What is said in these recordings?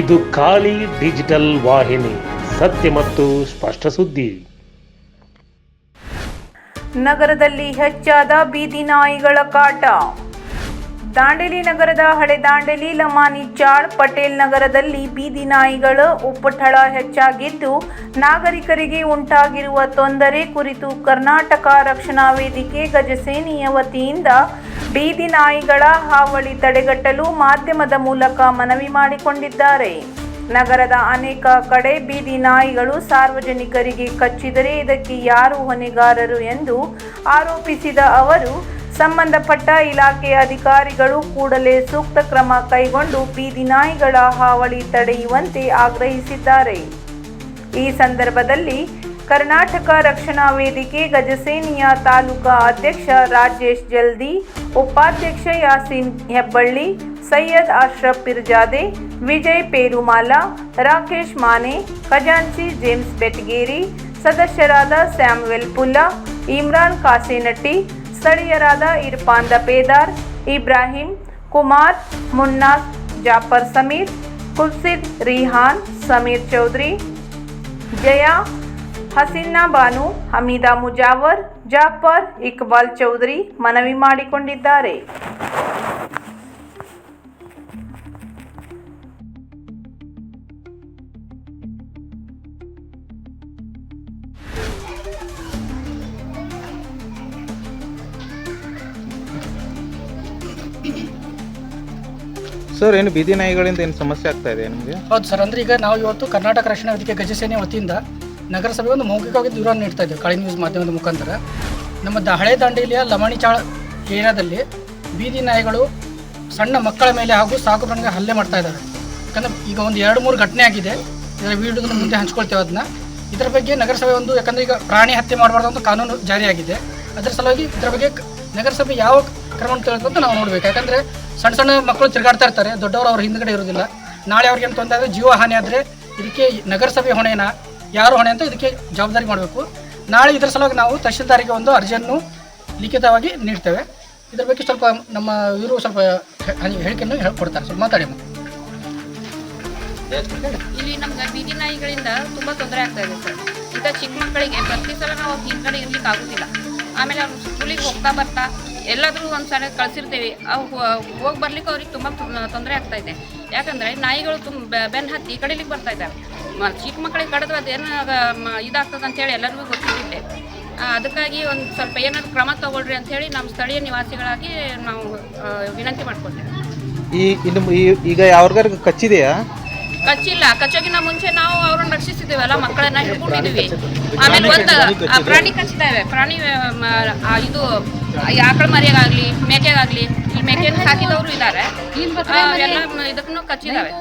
ಇದು ಖಾಲಿ ಡಿಜಿಟಲ್ ವಾಹಿನಿ ಸತ್ಯ ಮತ್ತು ಸ್ಪಷ್ಟ ಸುದ್ದಿ. ನಗರದಲ್ಲಿ ಹೆಚ್ಚಾದ ಬೀದಿ ನಾಯಿಗಳ ಕಾಟ. ದಾಂಡೇಲಿ ನಗರದ ಹಳೆ ದಾಂಡೇಲಿ, ಲಮಾನಿ ಚಾಳ್, ಪಟೇಲ್ ನಗರದಲ್ಲಿ ಬೀದಿ ನಾಯಿಗಳ ಉಪ್ಪಟಳ ಹೆಚ್ಚಾಗಿದ್ದು, ನಾಗರಿಕರಿಗೆ ಉಂಟಾಗಿರುವ ತೊಂದರೆ ಕುರಿತು ಕರ್ನಾಟಕ ರಕ್ಷಣಾ ವೇದಿಕೆ ಗಜಸೇನೆಯ ವತಿಯಿಂದ ಬೀದಿ ನಾಯಿಗಳ ಹಾವಳಿ ತಡೆಗಟ್ಟಲು ಮಾಧ್ಯಮದ ಮೂಲಕ ಮನವಿ ಮಾಡಿಕೊಂಡಿದ್ದಾರೆ. ನಗರದ ಅನೇಕ ಕಡೆ ಬೀದಿ ನಾಯಿಗಳು ಸಾರ್ವಜನಿಕರಿಗೆ ಕಚ್ಚಿದರೆ ಇದಕ್ಕೆ ಯಾರು ಹೊಣೆಗಾರರು ಎಂದು ಆರೋಪಿಸಿದ ಅವರು ಸಂಬಂಧಪಟ್ಟ ಇಲಾಖೆಯ ಅಧಿಕಾರಿಗಳು ಕೂಡಲೇ ಸೂಕ್ತ ಕ್ರಮ ಕೈಗೊಂಡು ಬೀದಿ ನಾಯಿಗಳ ಹಾವಳಿ ತಡೆಯುವಂತೆ ಆಗ್ರಹಿಸಿದ್ದಾರೆ. ಈ ಸಂದರ್ಭದಲ್ಲಿ ಕರ್ನಾಟಕ ರಕ್ಷಣಾ ವೇದಿಕೆ ಗಜಸೇನೆಯ ತಾಲೂಕಾ ಅಧ್ಯಕ್ಷ ರಾಜೇಶ್ ಜಲ್ದಿ, ಉಪಾಧ್ಯಕ್ಷ ಯಾಸೀನ್ ಹೆಬ್ಬಳ್ಳಿ, ಸೈಯದ್ ಅಶ್ರಫ್ ಪಿರ್ಜಾದೆ, ವಿಜಯ್ ಪೇರುಮಾಲ, ರಾಕೇಶ್ ಮಾನೆ, ಖಜಾಂಚಿ ಜೇಮ್ಸ್ ಬೆಟ್ಗೇರಿ, ಸದಸ್ಯರಾದ ಸ್ಯಾಮ್ವೆಲ್ ಪುಲ್ಲಾ, ಇಮ್ರಾನ್ ಕಾಸೇನಟ್ಟಿ ಸ್ಥಳೀಯರಾದ ಇರ್ಫಾನ್ ದಪೇದಾರ್ ಇಬ್ರಾಹಿಂ, ಕುಮಾರ್, ಮುನ್ನಾಸ್, ಜಾಫರ್ ಸಮೀರ್, ಕುಲ್ಸಿದ್ ರಿಹಾನ್, ಸಮೀರ್ ಚೌಧರಿ, ಜಯಾ, ಹಸೀನಾ ಬಾನು, ಹಮೀದಾ ಮುಜಾವರ್, ಜಾಫರ್ ಇಕ್ಬಾಲ್ ಚೌಧರಿ ಮನವಿ ಮಾಡಿಕೊಂಡಿದ್ದಾರೆ. ಸರ್ ಏನು ಬೀದಿ ನಾಯಿಗಳಿಂದ ಏನು ಸಮಸ್ಯೆ ಆಗ್ತಾ ಇದೆ ನಿಮಗೆ? ಹೌದು ಸರ್, ಅಂದ್ರೆ ಈಗ ನಾವು ಇವತ್ತು ಕರ್ನಾಟಕ ರಕ್ಷಣಾ ವೇದಿಕೆ ಗಜಸೇನೆ ವತಿಯಿಂದ ನಗರಸಭೆಗೆ ಒಂದು ಮೌಖಿಕವಾಗಿ ದೂರ ನೀಡ್ತಾ ಇದ್ದೇವೆ ಕಳೆ ನ್ಯೂಸ್ ಮಾಧ್ಯಮದ ಮುಖಾಂತರ. ನಮ್ಮ ದ ಹಳೆ ದಾಂಡೇಲಿಯ ಲಮಣಿಚಾಳ ಏರಿಯಾದಲ್ಲಿ ಬೀದಿ ನಾಯಿಗಳು ಸಣ್ಣ ಮಕ್ಕಳ ಮೇಲೆ ಹಾಗೂ ಸಾಕು ಪ್ರಾಣಿಗೆ ಹಲ್ಲೆ ಮಾಡ್ತಾ ಇದ್ದಾರೆ. ಯಾಕಂದ್ರೆ ಈಗ ಒಂದು ಎರಡು ಮೂರು ಘಟನೆ ಆಗಿದೆ, ಇದರ ವಿಡಿಯೋದ ಮುಂದೆ ಹಂಚ್ಕೊಳ್ತೇವೆ ಅದನ್ನ. ಇದರ ಬಗ್ಗೆ ನಗರಸಭೆ ಒಂದು, ಯಾಕಂದ್ರೆ ಈಗ ಪ್ರಾಣಿ ಹತ್ಯೆ ಮಾಡಬಾರ್ದು ಅಂತ ಕಾನೂನು ಜಾರಿಯಾಗಿದೆ. ಅದರ ಸಲುವಾಗಿ ಇದರ ಬಗ್ಗೆ ನಗರಸಭೆ ಯಾವ ಕ್ರಮವನ್ನು ತೆಗೆದುಕೊಂಡು ನಾವು ನೋಡ್ಬೇಕು. ಯಾಕಂದ್ರೆ ಸಣ್ಣ ಸಣ್ಣ ಮಕ್ಕಳು ತಿರುಗಾಡ್ತಾ ಇರ್ತಾರೆ, ದೊಡ್ಡವರು ಅವ್ರ ಹಿಂದ್ಗಡೆ ಇರೋದಿಲ್ಲ ನಾಳೆ ಅವ್ರಿಗೆ ಏನು ತೊಂದರೆ ಆದರೆ ಜೀವ ಹಾನಿ ಆದರೆ ಇದಕ್ಕೆ ನಗರಸಭೆ ಹೊಣೆನಾ ಯಾರು ಹೊಣೆ ಅಂತ ಇದಕ್ಕೆ ಜವಾಬ್ದಾರಿ ಮಾಡಬೇಕು. ನಾಳೆ ಇದರ ಸಲುವಾಗಿ ನಾವು ತಹಶೀಲ್ದಾರಿಗೆ ಒಂದು ಅರ್ಜಿಯನ್ನು ಲಿಖಿತವಾಗಿ ನೀಡ್ತೇವೆ. ಇದ್ರ ಬಗ್ಗೆ ಸ್ವಲ್ಪ ನಮ್ಮ ಇವರು ಸ್ವಲ್ಪ ಹೇಳಿಕೆಯನ್ನು ಹೇಳ್ಕೊಡ್ತಾರೆ ಸ್ವಲ್ಪ ಮಾತಾಡಿ ಇಲ್ಲಿ ನಮ್ಗೆ ಬೀದಿ ನಾಯಿಗಳಿಂದ ತುಂಬಾ ತೊಂದರೆ ಆಗ್ತಾ ಇದೆ ಸರ್. ಈಗ ಚಿಕ್ಕ ಮಕ್ಕಳಿಗೆ ಪ್ರತಿ ಸಲ ನಾವು ಹಿಂದ್ಗಡೆ ಇರ್ಲಿಕ್ಕೆ ಆಗುದಿಲ್ಲ ಆಮೇಲೆ ಅವ್ರು ಸ್ಕೂಲಿಗೆ ಹೋಗ್ತಾ ಬರ್ತಾ ಎಲ್ಲಾದ್ರೂ ಒಂದ್ಸಲ ಕಳ್ಸಿರ್ತೀವಿ. ಅವು ಹೋಗಿ ಬರ್ಲಿಕ್ಕೆ ಅವ್ರಿಗೆ ತುಂಬ ತೊಂದರೆ ಆಗ್ತಾ ಇದೆ. ಯಾಕಂದರೆ ನಾಯಿಗಳು ತುಂಬ ಬೆನ್ನು ಹತ್ತಿ ಕಡಿಲಿಕ್ಕೆ ಬರ್ತಾ ಇದ್ದಾರೆ ಚಿಕ್ಕ ಮಕ್ಕಳಿಗೆ ಕಡಿದ್ರೆ ಅದೇನು ಇದಾಗ್ತದೆ ಅಂತೇಳಿ ಎಲ್ಲರಿಗೂ ಗೊತ್ತಿದ್ದೆ ಅದಕ್ಕಾಗಿ ಒಂದು ಸ್ವಲ್ಪ ಏನಾದರೂ ಕ್ರಮ ತಗೊಳ್ರಿ ಅಂತ ಹೇಳಿ ನಮ್ಮ ಸ್ಥಳೀಯ ನಿವಾಸಿಗಳಾಗಿ ನಾವು ವಿನಂತಿ ಮಾಡ್ಕೊಳ್ತೇವೆ ಈ ಈ- ಈಗ ಯಾವ್ರಿಗಾರು ಕಚ್ಚಿದೆಯಾ? ಕಚ್ಚಿಲ್ಲ. ಕಚ್ಚೋಗಿನ ಮುಂಚೆ ನಾವು ಅವ್ರನ್ನ ರಕ್ಷಿಸಿದ್ದೇವಲ್ಲ ಮಕ್ಕಳನ್ನ ಹಿಡ್ಕೊಂಡಿದೀವಿ ಆಮೇಲೆ ಒಂದು ಆ ಪ್ರಾಣಿ ಕಚ್ಚಿದ್ದಾವೆ ಪ್ರಾಣಿ ಇದು ಈ ಆಕಳ ಮರಿಯಾಗಲಿ ಮೇಕೆಗಾಗ್ಲಿ ಈ ಮೇಕೆಯನ್ನು ಸಾಕಿದವರು ಇದ್ದಾರೆ ಎಲ್ಲ ಇದಕ್ಕೂ ಕಚ್ಚಿದಾವೆ.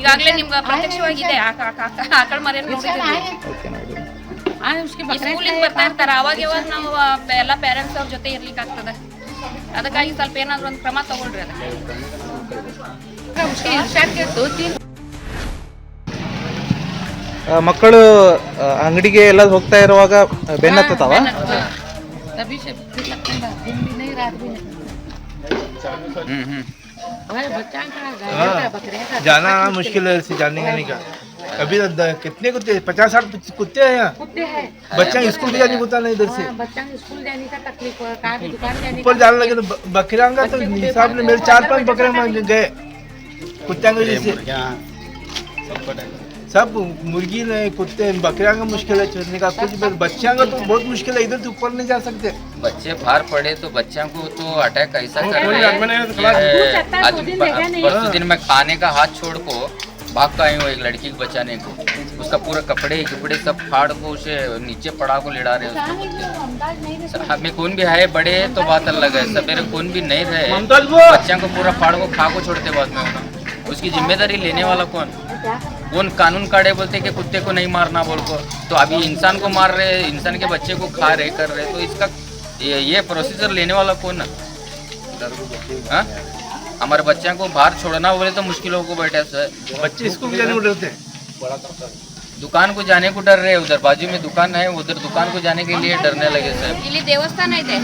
ಈಗಾಗಲೇ ನಿಮ್ಗೆ ಪ್ರತ್ಯಕ್ಷವಾಗಿದೆ ಆಕ- ಆಕ- ಆಕ- ಆಕಳ ಮರಿಯನ್ನು ನೋಡಿದ್ದೀವಿ. ಬರ್ತಾ ಇರ್ತಾರೆ. ಅವಾಗ ಯಾವಾಗ ನಾವು ಎಲ್ಲ ಪೇರೆಂಟ್ಸ್ ಅವ್ರ ಜೊತೆ ಇರ್ಲಿಕ್ಕೆ ಆಗ್ತದೆ. ಅದಕ್ಕಾಗಿ ಸ್ವಲ್ಪ ಏನಾದ್ರು ಒಂದು ಕ್ರಮ ತಗೊಳ್ರಿ ಅದಕ್ಕೆ. बच्चा का गाय का बकरे का जाना मुश्किल है इसे जानने का नहीं का अभी कितने कुत्ते पचास साठ कुत्ते हैं यहाँ कुत्ते हैं बच्चा स्कूल भी जाने को होता नहीं इधर से बच्चा स्कूल जाने का तकलीफ़ कहाँ भी दुकान जाने ऊपर जाने लगे तो ब- बकरियाँ का तो हिसाब ने मेरे चार पाँच बकरे मांग गए कुत्ते के जैसे सब मुर्गी ने कुत्ते बकरियाँ का मुश्किल है छोड़ने का कुछ बच्चियाँ का तो बहुत मुश्किल है इधर तो ऊपर नहीं जा सकते। बच्चे बाहर पड़े तो बच्चों को तो अटैक ऐसा कर रहे मैंने हैं हो है, आज दिन परसों मैं खाने का हाथ छोड़ को भाग का आई हूँ एक लड़की को बचाने को। उसका पूरा कपड़े कपड़े सब फाड़ को उसे नीचे पड़ा को लिड़ा रहे उसको। हमें कौन भी है बड़े तो बात अलग है सवेरे कौन भी नहीं रहे। बच्चों को पूरा फाड़ को खा को छोड़ते बाद में उसकी ज़िम्मेदारी लेने वाला कौन? कौन कानून काढ़े बोलते कि कुत्ते को नहीं मारना बोल को तो अभी इंसान को मार रहे इंसान के बच्चे को खा रहे कर रहे तो इसका ये, ये प्रोसीजर लेने वाला कौन है हाँ? हमारे बच्चों को बाहर छोड़ना बोले तो मुश्किलों को बैठे सर बच्चे स्कूल भी जाने को डरते हैं दुकान को जाने को डर रहे उधर बाजू में दुकान है उधर दुकान को जाने के लिए डरने लगे सर ಇಲ್ಲಿ ದೇವಸ್ಥಾನ ಇದೆ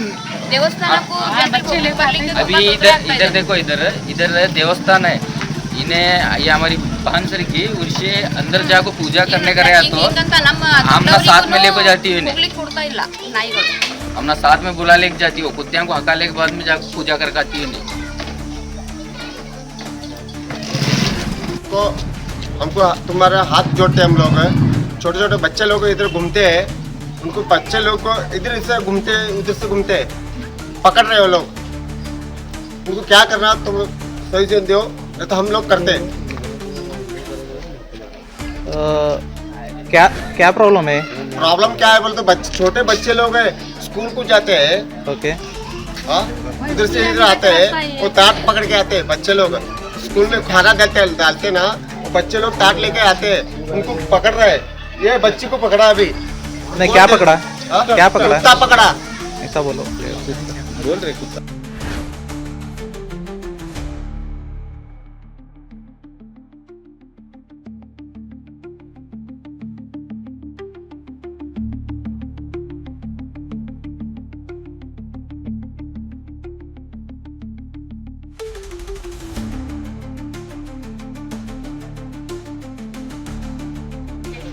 ದೇವಸ್ಥಾನಕ್ಕೂ ಜನರಿಗೆ ಹೋಗಿ ಬರ್ಲಿಕ್ಕೆ अभी ತುಂಬಾ ತೊಂದ್ರೆ इधर ಆಗ್ತಾ इधर ಇದೆ. देखो इधर इधर देवस्थान है इन्हें ये हमारी ಪಾನ್ಸರಿಗೆ ವರ್ಷೆ ಅಂದರ್ ಜಾಗು ಪೂಜಾ ಕರ್ನೆ ಕರೆ ಆತು हमना साथ में लेकर जाती है नहीं छोड़ता हमना साथ में बुला लेके जाती हो कुत्तिया को हका लेके बाद में जाकर पूजा करके आती है नहीं को तो हमको तुम्हारा हाथ जोड़ते हम लोग छोटे छोटे बच्चे लोग इधर घूमते हैं उनको बच्चे लोग को इधर इधर घूमते उधर से घूमते पकड़ रहे हो लोग। उनको क्या करना तुम सही से दो तो हम लोग करते हैं। क्या क्या प्रॉब्लम है? प्रॉब्लम क्या है? बोलते तो बच्चे छोटे बच्चे लोग हैं स्कूल को जाते हैं। ओके। हाँ? उधर से इधर आते हैं वो ताट पकड़ के आते हैं बच्चे लोग। स्कूल में खाना डालते हैं डालते ना वो बच्चे लोग ताट लेके आते हैं उनको पकड़ रहे हैं। ये बच्ची को पकड़ा अभी। नहीं क्या पकड़ा? हाँ? क्या पकड़ा? कुत्ता पकड़ा। ऐसा बोलो। बोल रहे कुत्ता।